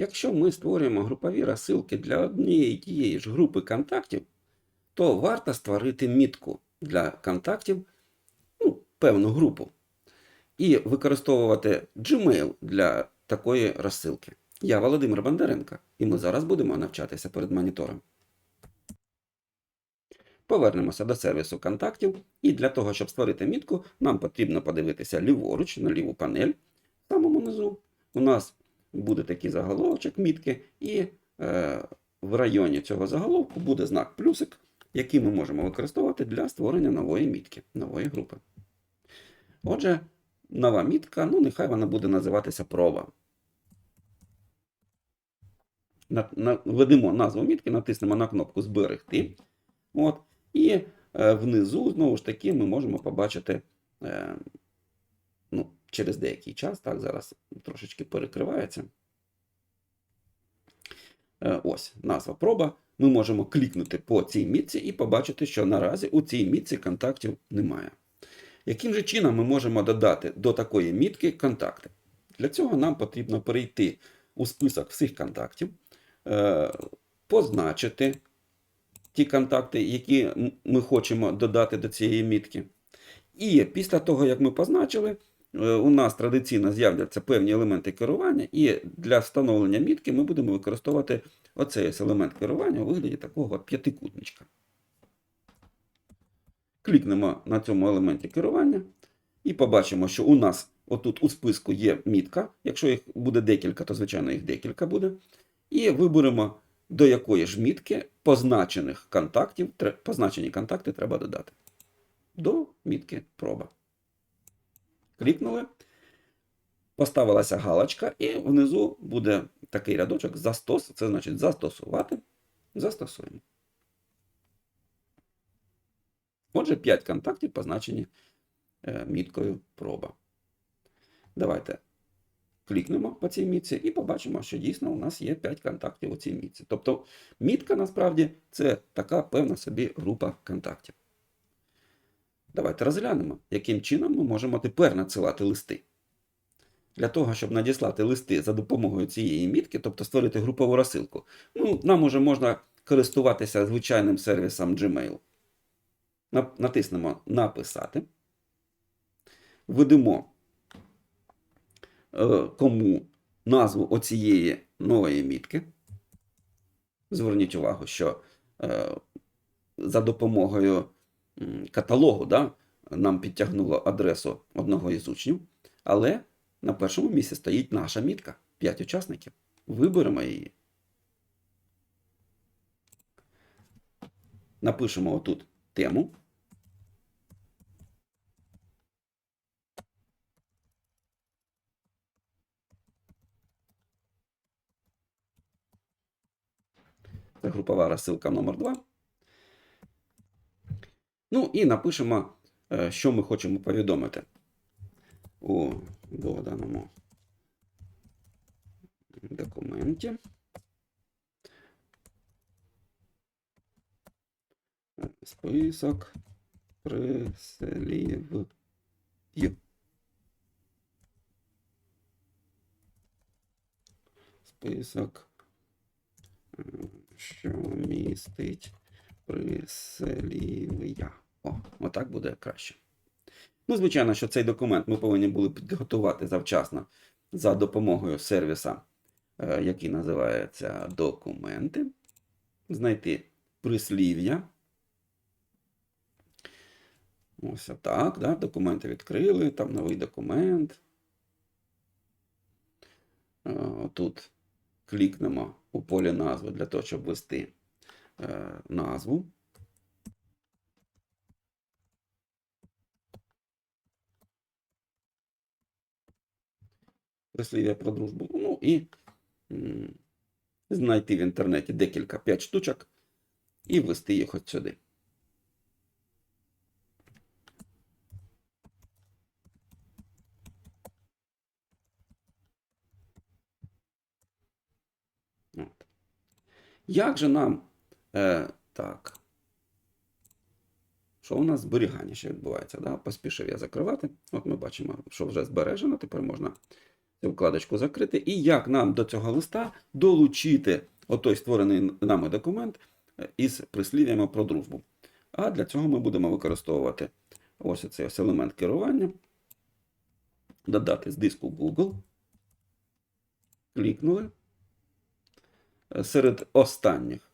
Якщо ми створюємо групові розсилки для однієї тієї ж групи контактів, то варто створити мітку для контактів, ну, певну групу, і використовувати Gmail для такої розсилки. Я Володимир Бондаренко, і ми зараз будемо навчатися перед монітором. Повернемося до сервісу контактів, і для того, щоб створити мітку, нам потрібно подивитися ліворуч на ліву панель в самому низу. У нас буде такий заголовочок мітки, і е, в районі цього заголовку буде знак плюсик, який ми можемо використовувати для створення нової мітки, нової групи. Отже, нова мітка, ну нехай вона буде називатися проба. Введемо назву мітки, натиснемо на кнопку Зберегти. От, і е, внизу, знову ж таки, ми можемо побачити е, через деякий час, так, зараз трошечки перекривається. Е, ось назва проба. Ми можемо клікнути по цій мітці і побачити, що наразі у цій мітці контактів немає. Яким же чином ми можемо додати до такої мітки контакти? Для цього нам потрібно перейти у список всіх контактів, е, позначити ті контакти, які ми хочемо додати до цієї мітки. І після того, як ми позначили, у нас традиційно з'являться певні елементи керування, і для встановлення мітки ми будемо використовувати оцей ось елемент керування у вигляді такого п'ятикутничка. Клікнемо на цьому елементі керування і побачимо, що у нас отут у списку є мітка. Якщо їх буде декілька, то звичайно їх декілька буде. І виберемо, до якої ж мітки позначених контактів, позначені контакти треба додати. До мітки проба. Клікнули. Поставилася галочка, і внизу буде такий рядочок застос. Це значить застосувати. Застосуємо. Отже, 5 контактів позначені е, міткою проба. Давайте клікнемо по цій мітці і побачимо, що дійсно у нас є 5 контактів у цій мітці. Тобто мітка насправді це така певна собі група контактів. Давайте розглянемо, яким чином ми можемо тепер надсилати листи. Для того, щоб надіслати листи за допомогою цієї мітки, тобто створити групову розсилку, ну, нам уже можна користуватися звичайним сервісом Gmail. Натиснемо Написати. Введемо е, кому назву оцієї нової мітки. Зверніть увагу, що е, за допомогою каталогу да, нам підтягнуло адресу одного із учнів, але на першому місці стоїть наша мітка 5 учасників. Виберемо її. Напишемо отут тему. Це групова розсилка номер 2. Ну і напишемо, е, що ми хочемо повідомити у доданому документі. Список прислів'їв. Список, е, що містить прислів'я. О, отак буде краще. Ну, звичайно, що цей документ ми повинні були підготувати завчасно за допомогою сервіса, е, який називається Документи. Знайти прислів'я. Ось так. Да? Документи відкрили, там новий документ. Е, Тут клікнемо у полі назви для того, щоб ввести е, назву. Прислів'я про дружбу. Ну і знайти в інтернеті декілька 5 штучок і ввести їх от сюди. Як же нам. Е, так. Що у нас зберігання ще відбувається? Да? Поспішив я закривати. От ми бачимо, що вже збережено. Тепер можна цю вкладочку закрити, і як нам до цього листа долучити отой створений нами документ е, із прислів'ями про дружбу. А для цього ми будемо використовувати ось цей ось елемент керування, додати з диску Google, клікнули. Е, Серед останніх,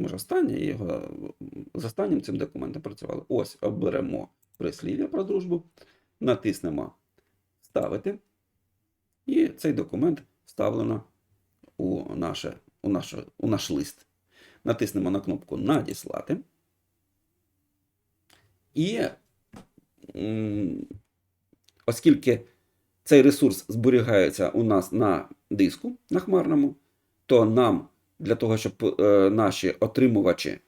ми ж останній його з останнім цим документом працювали. Ось оберемо прислів'я про дружбу, натиснемо Ставити. І цей документ вставлено у, наше, у, наше, у наш лист. Натиснемо на кнопку Надіслати. І оскільки цей ресурс зберігається у нас на диску на хмарному, то нам для того, щоб е, наші отримувачі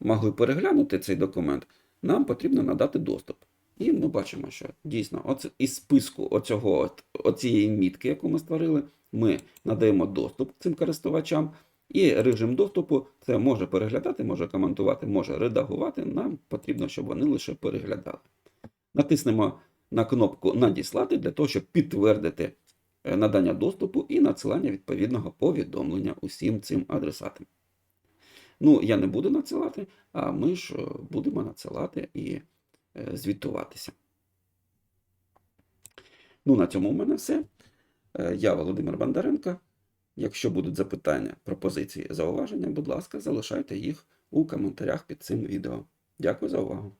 могли переглянути цей документ, нам потрібно надати доступ. І ми бачимо, що дійсно оце, із списку оцього, оцієї мітки, яку ми створили, ми надаємо доступ цим користувачам. І режим доступу це може переглядати, може коментувати, може редагувати. Нам потрібно, щоб вони лише переглядали. Натиснемо на кнопку Надіслати для того, щоб підтвердити надання доступу і надсилання відповідного повідомлення усім цим адресатам. Ну, я не буду надсилати, а ми ж е, будемо надсилати і е, звітуватися. Ну, на цьому у мене все. Е, Я Володимир Бондаренко. Якщо будуть запитання, пропозиції, зауваження, будь ласка, залишайте їх у коментарях під цим відео. Дякую за увагу.